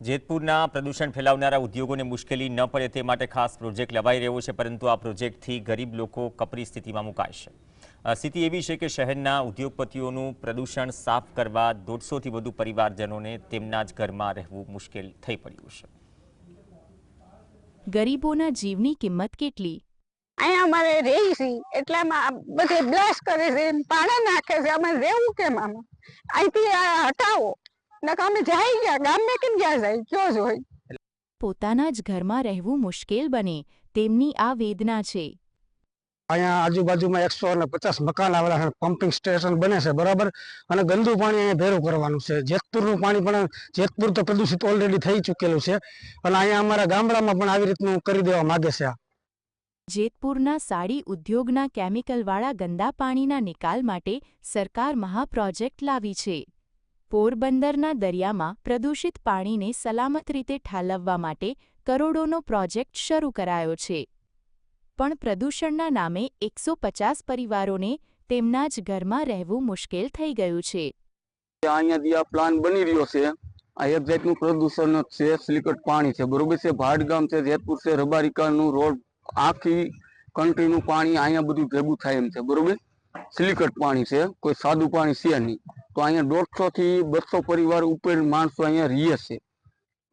જેતપુરના પ્રદૂષણ ફેલાવનારા ઉદ્યોગોને મુશ્કેલી ન પડે તે માટે ખાસ પ્રોજેક્ટ લવાઈ રહ્યો છે પરંતુ આ પ્રોજેક્ટથી ગરીબ લોકો કપરી સ્થિતિમાં મુકાય છે. સ્થિતિ એવી છે કે શહેરના ઉદ્યોગપતિઓનું પ્રદૂષણ સાફ કરવા દોઢસોથી વધુ પરિવારજનોને તેમના જ ઘરમાં રહેવું મુશ્કેલ થઈ પડ્યું છે. ગરીબોના જીવની કિંમત કેટલી? અહીંયા અમારે રહી છે એટલામાં બધે બ્લાસ્ટ કરે છે ને પાણી નાખે છે અમે રહેવું કેમ આમાં? અહીંથી આ હટાવો. અમે જાય ગયા. ગામે કેમ ગયા જાય? કયો જ હોય. પોતાના જ ઘરમાં રહેવું મુશ્કેલ બને. તેમની આ વેદના છે. અહીંયા આજુબાજુમાં એકસો અને પચાસ મકાન આવેલા છે. પમ્પિંગ સ્ટેશન બને છે બરાબર? અને ગંદુ પાણી અહીંયા ભેરું કરવાનું છે. જેતપુરનું પાણી પણ જેતપુર તો પ્રદૂષિત ઓલરેડી થઈ ચૂકેલું છે. અને અહીંયા અમારા ગામડામાં પણ આવી રીતનું કરી દેવા માગે છે આ. જેતપુરના સાડી ઉદ્યોગના કેમિકલવાળા ગંદા પાણીના નિકાલ માટે સરકાર મહાપ્રોજેક્ટ લાવી છે. પોરબંદરના દરિયામાં પ્રદૂષિત પાણીને સલામત રીતે ઠાલવવા માટે કરોડોનો પ્રોજેક્ટ શરૂ કરાયો છે. પણ પ્રદૂષણના નામે એકસો પચાસ પરિવારોને તેમના જ ઘરમાં રહેવું મુશ્કેલ થઈ ગયું છે. અહીંયા આ પ્લાન બની રહ્યો છે. આ એક પ્રદૂષણ છે, સિલિકટ પાણી છે. બરોબર છે ભાડગામ છે, જેતપુર છે, રબારિકાનું રોડ, આખી કન્ટ્રીનું પાણી અહીંયા બધું ભેગું થાય એમ છે. બરોબર? સિલિકટ પાણી છે, કોઈ સાદું પાણી છે નહીં. તો અહીંયા દોઢસો થી બસો પરિવાર ઉપર માણસો અહીંયા રહીએ છે.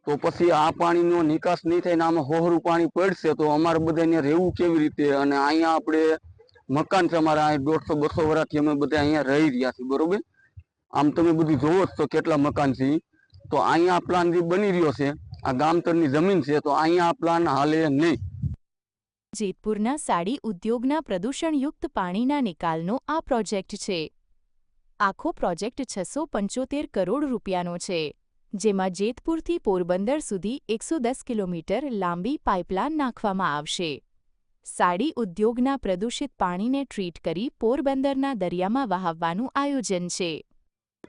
તો પછી આ પાણીનો નિકાસ નહીં થાય ને આમાં હોહરું પાણી પડશે, તો અમારે બધાને રહેવું કેવી રીતે? અને અહીંયા આપણે મકાન છે અમારા, અહીં દોઢસો બસો વર્ષથી અમે બધા અહીંયા રહી રહ્યા છીએ, બરોબર? આમ તમે બધું જોવો જ તો કેટલા મકાન છે તો અહીંયા પ્લાન જે બની રહ્યો છે, આ ગામતરની જમીન છે, તો અહીંયા પ્લાન હાલે નહીં. જેતપુરના સાડી ઉદ્યોગના પ્રદૂષણયુક્ત પાણીના નિકાલનો આ પ્રોજેક્ટ છે. આખો પ્રોજેક્ટ છસો પંચોતેર કરોડ રૂપિયાનો છે, જેમાં જેતપુરથી પોરબંદર સુધી એકસો દસ કિલોમીટર લાંબી પાઇપલાઇન નાખવામાં આવશે. સાડી ઉદ્યોગના પ્રદૂષિત પાણીને ટ્રીટ કરી પોરબંદરના દરિયામાં વહાવવાનું આયોજન છે.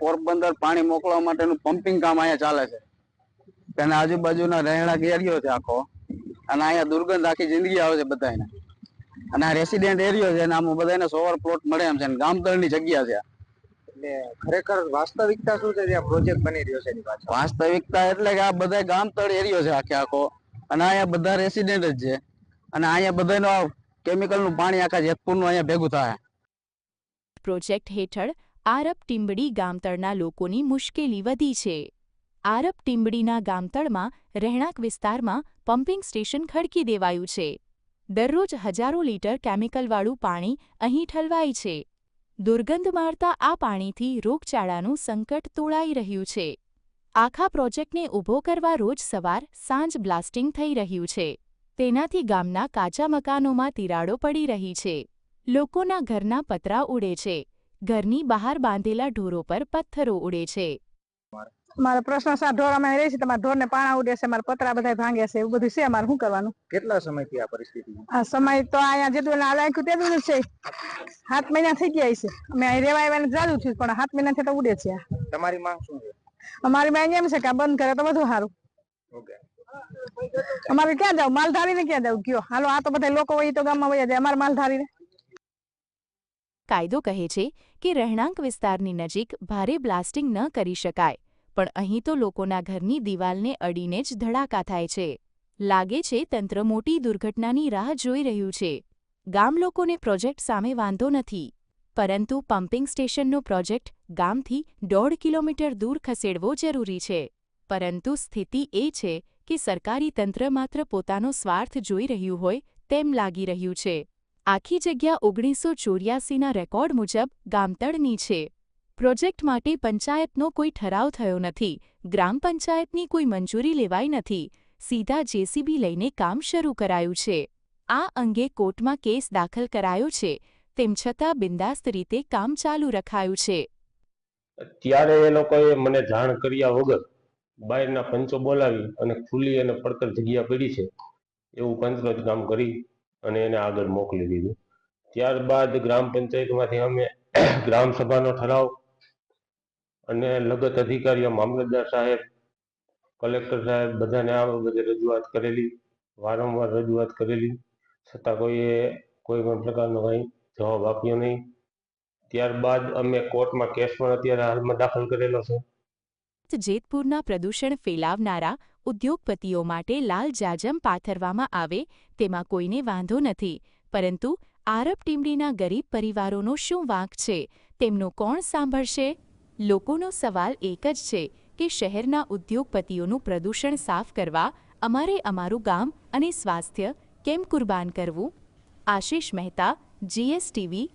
પોરબંદર પાણી મોકલવા માટેનું પમ્પિંગ કામ અહીંયા ચાલે છે. તેના આજુબાજુના રહેણાંક એરિયો છે આખો. અને અહીંયા દુર્ગંધ આખી જિંદગી આવે છે બધાને અને આ રેસિડેન્ટ એરિયો છે અને આમાં બધાને સોવર પ્લોટ મળે એમ છે. ગામતળની જગ્યા છે એટલે ખરેખર વાસ્તવિકતા શું છે? જે આ પ્રોજેક્ટ બની રહ્યો છે એની પાછળ. વાસ્તવિકતા એટલે કે આ બધા ગામતળ એરિયો છે આખે આખો. અને અહીંયા બધા રેસિડેન્ટ જ છે. અને અહીંયા બધાનો કેમિકલનું પાણી આખા જેતપુરનું અહીંયા ભેગું થાય. પ્રોજેક્ટ હેઠળ આરબ ટીંબડી ગામતળના લોકોની મુશ્કેલી વધી છે. આરબ ટીંબડીના ગામતળમાં રહેણાંક વિસ્તારમાં પમ્પિંગ સ્ટેશન ખડકી દેવાયું છે. દરરોજ હજારો લીટર કેમિકલવાળું પાણી અહીં ઠલવાય છે. દુર્ગંધ મારતા આ પાણીથી રોગચાળાનું સંકટ તોળાઈ રહ્યું છે. આખા પ્રોજેક્ટને ઊભો કરવા રોજ સવાર સાંજ બ્લાસ્ટિંગ થઈ રહ્યું છે. તેનાથી ગામના કાચા મકાનોમાં તિરાડો પડી રહી છે. લોકોના ઘરના પતરા ઉડે છે. ઘરની બહાર બાંધેલા ઢોરો પર પથ્થરો ઉડે છે. મારો પ્રશ્ન સા ઢોર અમે રહી છે તમારા ઢોરને પાણા ઉડે છે મારા પતરા બધા ભાંગે છે એવું બધું છે અમારે શું કરવાનું? કેટલા સમયથી આ પરિસ્થિતિ આ સમય તો અહીંયા જેટલું આ લાગ્યું તેટલું છે. સાત મહિના થઈ ગયા છે. અમે અહીં રેવા આવ્યા જાજુ થયું પણ સાત મહિનાથી તો ઉડે છે તમારી માંગ શું છે? અમારી માંગ એમ છે કે આ બંધ કરે તો બધું સારું. ઓકે. અમારે ક્યાં જાવ? માલધારીને ક્યાં જાવ? કયો. હાલો આ તો બધા લોકો હોય તો ગામમાં વયા જાય અમારે માલધારીને. કાયદો કહે છે કે રહેણાંક વિસ્તારની નજીક ભારે બ્લાસ્ટિંગ ન કરી શકાય. પણ અહીં તો લોકોના ઘરની દિવાલને અડીને જ ધડાકા થાય છે. લાગે છે તંત્ર મોટી દુર્ઘટનાની રાહ જોઈ રહ્યું છે. ગામ લોકોને પ્રોજેક્ટ સામે વાંધો નથી. પરંતુ પમ્પિંગ સ્ટેશનનો પ્રોજેક્ટ ગામથી દોઢ કિલોમીટર દૂર ખસેડવો જરૂરી છે. પરંતુ સ્થિતિ એ છે કે સરકારી તંત્ર માત્ર પોતાનો સ્વાર્થ જોઈ રહ્યું હોય તેમ લાગી રહ્યું છે. આખી જગ્યા ઓગણીસો ચોર્યાસીના રેકોર્ડ મુજબ ગામતળની છે. પ્રોજેક્ટ માટે પંચાયતનો કોઈ ઠરાવ થયો નથી, ગ્રામ પંચાયતની કોઈ મંજૂરી લેવાઈ નથી, સીધા જેસીબી લઈને કામ શરૂ કરાયું છે. આ અંગે કોર્ટમાં કેસ દાખલ કરાયો છે, તેમ છતાં બિંદાસ્ત રીતે કામ ચાલુ રખાયું છે. ત્યારે એ લોકોએ મને જાણ કર્યા વગર બહારના પંચો બોલાવી અને ખુલ્લી અને પડતર જગ્યા પડી છે, એવું પંચરોજ કામ કરી અને એને આગળ મોકલી દીધું. ત્યારબાદ ગ્રામ પંચાયતમાંથી અમે ગ્રામ ઠરાવ અને લગત અધિકારીઓ, મામલતદાર સાહેબ, કલેક્ટર સાહેબ બધાને આ બધે રજૂઆત કરેલી, વારંવાર રજૂઆત કરેલી. છતાં કોઈએ કોઈ પણ પ્રકારનો કંઈ જવાબ આપ્યો નહીં. ત્યારબાદ અમે કોર્ટમાં કેસ પણ અત્યારે હાલમાં દાખલ કરેલો છે. જેતપુરના પ્રદૂષણ ફેલાવનારા ઉદ્યોગપતિઓ માટે લાલ જાજમ પાથરવામાં આવે તેમાં કોઈને વાંધો નથી. પરંતુ આરબ ટીમડીના ગરીબ પરિવારોનો શું વાંક છે? તેમનું કોણ સાંભળશે? લોકોનો સવાલ એક જ છે કે શહેરના ઉદ્યોગપતિઓનું પ્રદૂષણ સાફ કરવા અમારે અમારું ગામ અને સ્વાસ્થ્ય કેમ કુરબાન કરવું? આશિષ મહેતા, જીએસટીવી